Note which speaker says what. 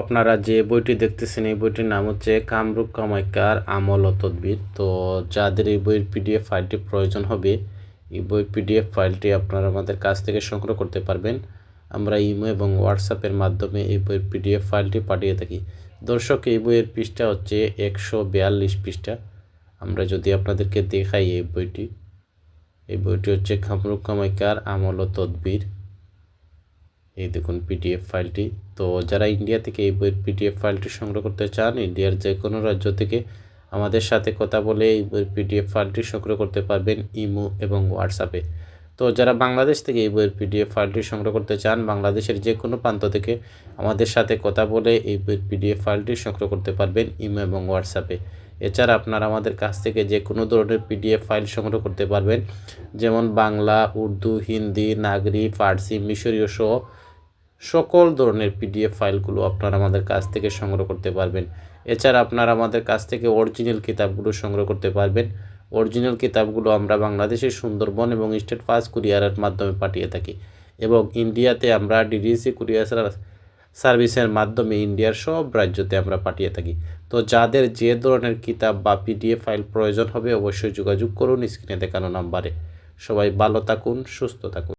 Speaker 1: আপনারা যে বইটি দেখতেছেন, এই বইটির নাম হচ্ছে কামরূপ কামাইকার আমল ও তদ্বির। তো যাদের এই বইয়ের পিডিএফ ফাইলটি প্রয়োজন হবে, এই বই পিডিএফ ফাইলটি আপনারা আমাদের কাছ থেকে সংগ্রহ করতে পারবেন। আমরা ইমো এবং হোয়াটসঅ্যাপের মাধ্যমে এই বইয়ের পিডিএফ ফাইলটি পাঠিয়ে থাকি। দর্শক, এই বইয়ের পৃষ্ঠা হচ্ছে একশো বিয়াল্লিশ পৃষ্ঠা। আমরা যদি আপনাদেরকে দেখাই এই বইটি এই বইটি হচ্ছে কামরূপ কামাইকার আমল ও তদ্বির। এই দেখুন পিডিএফ ফাইলটি। তো যারা ইন্ডিয়া থেকে এই বইয়ের পিডিএফ ফাইলটি সংগ্রহ করতে চান ইন্ডিয়ার যে কোনো রাজ্য থেকে আমাদের সাথে কথা বলে এই বইয়ের পিডিএফ ফাইলটি সংগ্রহ করতে পারবেন ইমো এবং হোয়াটসঅ্যাপে তো যারা বাংলাদেশ থেকে এই বইয়ের পিডিএফ ফাইলটি সংগ্রহ করতে চান, বাংলাদেশের যে কোনো প্রান্ত থেকে আমাদের সাথে কথা বলে এই বইয়ের পিডিএফ ফাইলটি সংগ্রহ করতে পারবেন ইমো এবং হোয়াটসঅ্যাপে এছাড়া আপনারা আমাদের কাছ থেকে যে কোনো ধরনের পিডিএফ ফাইল সংগ্রহ করতে পারবেন, যেমন বাংলা, উর্দু, হিন্দি, নাগরি, ফার্সি, মিশরীয় সহ সকল ধরনের পিডিএফ ফাইলগুলো আপনারা আমাদের কাছ থেকে সংগ্রহ করতে পারবেন। এছাড়া আপনারা আমাদের কাছ থেকে অরিজিনাল কিতাবগুলো সংগ্রহ করতে পারবেন। অরিজিনাল কিতাবগুলো আমরা বাংলাদেশের সুন্দরবন এবং স্টেট ফাস্ট কুরিয়ারের মাধ্যমে পাঠিয়ে থাকি এবং ইন্ডিয়াতে আমরা ডিডিসি কুরিয়ার সার্ভিসের মাধ্যমে ইন্ডিয়ার সব রাজ্যতে আমরা পাঠিয়ে থাকি। তো যাদের যে ধরনের কিতাব বা পিডিএফ ফাইল প্রয়োজন হবে অবশ্যই যোগাযোগ করুন স্ক্রিনে দেখানো নাম্বারে। সবাই ভালো থাকুন, সুস্থ থাকুন।